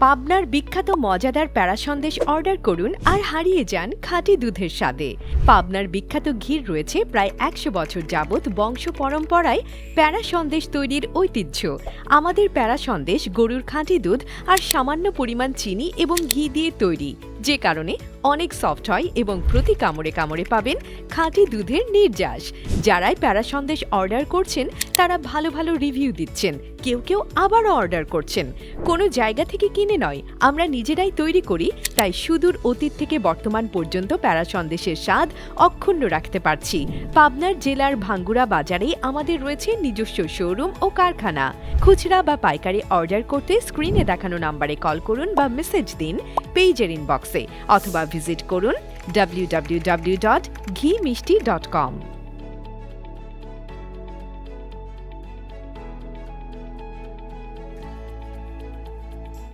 পাবনার বিখ্যাত মজাদার প্যারা সন্দেশ অর্ডার করুন আর হারিয়ে যান খাঁটি দুধের স্বাদে। পাবনার বিখ্যাত ঘির রয়েছে প্রায় একশো বছর যাবৎ বংশ পরম্পরায় প্যারা সন্দেশ তৈরির ঐতিহ্য। আমাদের প্যারা সন্দেশ গরুর খাঁটি দুধ আর সামান্য পরিমাণ চিনি এবং ঘি দিয়ে তৈরি। যে কারণে অনেক সফট হয় এবং প্রতি কামড়ে কামড়ে পাবেন খাঁটি দুধের নির্যাস। যারাই প্যারা সন্দেশ অর্ডার করছেন, তারা ভালো ভালো রিভিউ দিচ্ছেন। কেউ কেউ আবারও অর্ডার করছেন। কোনো জায়গা থেকে কিনে নয়, আমরা নিজেরাই তৈরি করি, তাই সুদূর অতীত থেকে বর্তমান পর্যন্ত প্যারা সন্দেশের স্বাদ অক্ষুণ্ণ রাখতে পারছি। পাবনার জেলার ভাঙ্গুড়া বাজারে আমাদের রয়েছে নিজস্ব শোরুম ও কারখানা। খুচরা বা পাইকারি অর্ডার করতে স্ক্রিনে দেখানো নম্বরে কল করুন বা মেসেজ দিন পেজের ইনবক্সে অথবা ভিজিট করুন www.ঘি মিষ্টি ডট কম